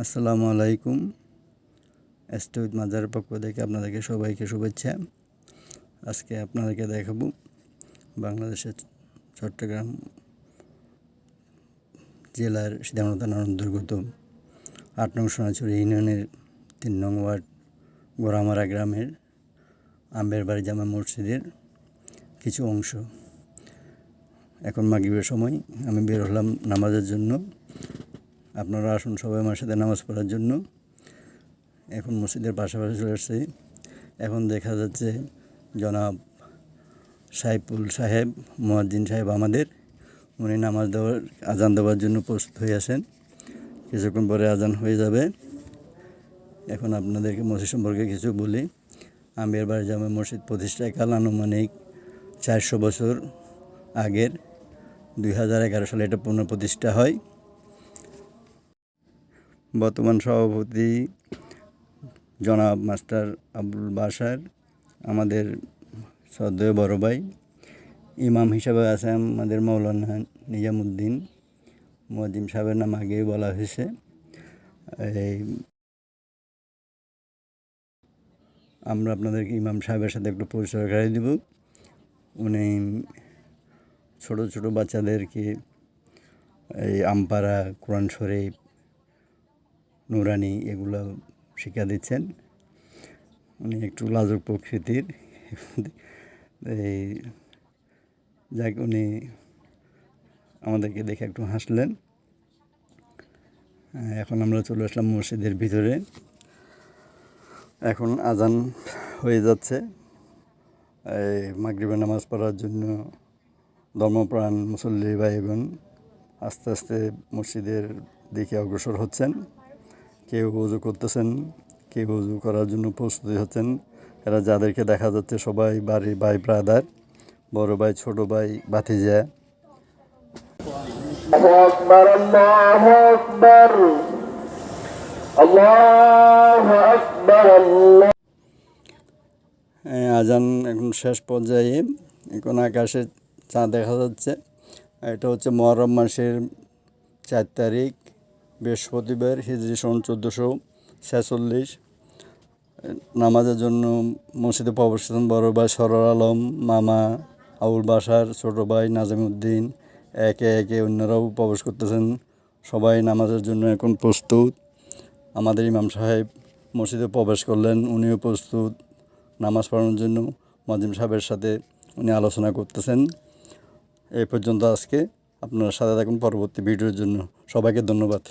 আসসালামু আলাইকুম। এস্টুইট মাজারের পক্ষ থেকে আপনাদেরকে সবাইকে শুভেচ্ছা। আজকে আপনাদেরকে দেখাবো বাংলাদেশের চট্টগ্রাম জেলার সিদ্ধান্ত অন্তর্গত আট নং সোনাচুরি ইউনিয়নের তিন নং ওয়ার্ড গোরামারা গ্রামের আম্বের বাড়ি জামা মসজিদের কিছু অংশ। এখন মাগিবের সময়, আমি বের হলাম নামাজের জন্য। আপনারা আসুন সবাই আমার সাথে নামাজ পড়ার জন্য। এখন মসজিদের পাশাপাশি চলে আসছে। এখন দেখা যাচ্ছে জনাব সাইফুল সাহেব, মোয়াজ্জিন সাহেব আমাদের। উনি নামাজ দেওয়ার, আজান দেওয়ার জন্য প্রস্তুত হয়ে আছেন। কিছুক্ষণ পরে আজান হয়ে যাবে। এখন আপনাদেরকে মসজিদ সম্পর্কে কিছু বলি। আমির বাড়ি জামে মসজিদ প্রতিষ্ঠায় কাল আনুমানিক চারশো বছর আগের দুই হাজার এগারো সালে এটা পুনঃপ্রতিষ্ঠা হয়। বর্তমান সভাপতি জনাব মাস্টার আবুল বাসার আমাদের শ্রদ্ধেয় বড় ভাই, ইমাম হিসাবে আছে আমাদের মৌলানা নিজামুদ্দিন। মজিম সাহেবের নাম আগেই বলা হয়েছে। এই আমরা আপনাদেরকে ইমাম সাহেবের সাথে একটু পরিচয় করাই দেব। উনি ছোট ছোট বাচ্চাদেরকে এই আমপাড়া, কোরআন শরীফ নুরানি এগুলো শিক্ষা দিচ্ছেন। উনি একটু লাজুক প্রকৃতির। এই যাক, উনি আমাদেরকে দেখে একটু হাসলেন। এখন আমরা চলে আসলাম মসজিদের ভিতরে। এখন আজান হয়ে যাচ্ছে। এই মাগরিবের নামাজ পড়ার জন্য ধর্মপ্রাণ মুসল্লি ভাইগণ আস্তে আস্তে মসজিদের দিকে অগ্রসর হচ্ছেন। কেউ উজু করতেছেন কেউ উজু করার জন্য প্রস্তুতি হচ্ছেন এরা যাদেরকে দেখা যাচ্ছে সবাই বাড়ি ভাই ব্রাদার বড় ভাই ছোট ভাই ভাতিজা الله أكبر الله أكبر الله أكبر الله এই আজান এখন শেষ পর্যায়ে এখন আকাশে চাঁদ দেখা যাচ্ছে এটা হচ্ছে মহরম মাসের চার তারিখ বৃহস্পতিবার হিজরি সন চোদ্দোশো ছেচল্লিশ, নামাজের জন্য মসজিদে প্রবেশ করেন বড় ভাই সরর আলম, মামা আবুল বাসার ছোটো ভাই নাজিমুদ্দিন একে একে অন্যরাও প্রবেশ করতেছেন। সবাই নামাজের জন্য এখন প্রস্তুত। আমাদের ইমাম সাহেব মসজিদে প্রবেশ করলেন, উনিও প্রস্তুত নামাজ পড়ানোর জন্য। মজিম সাহেবের সাথে উনি আলোচনা করতেছেন। এই পর্যন্ত আজকে। আপনারা সাথে থাকুন পরবর্তী ভিডিওর জন্য। সবাইকে ধন্যবাদ।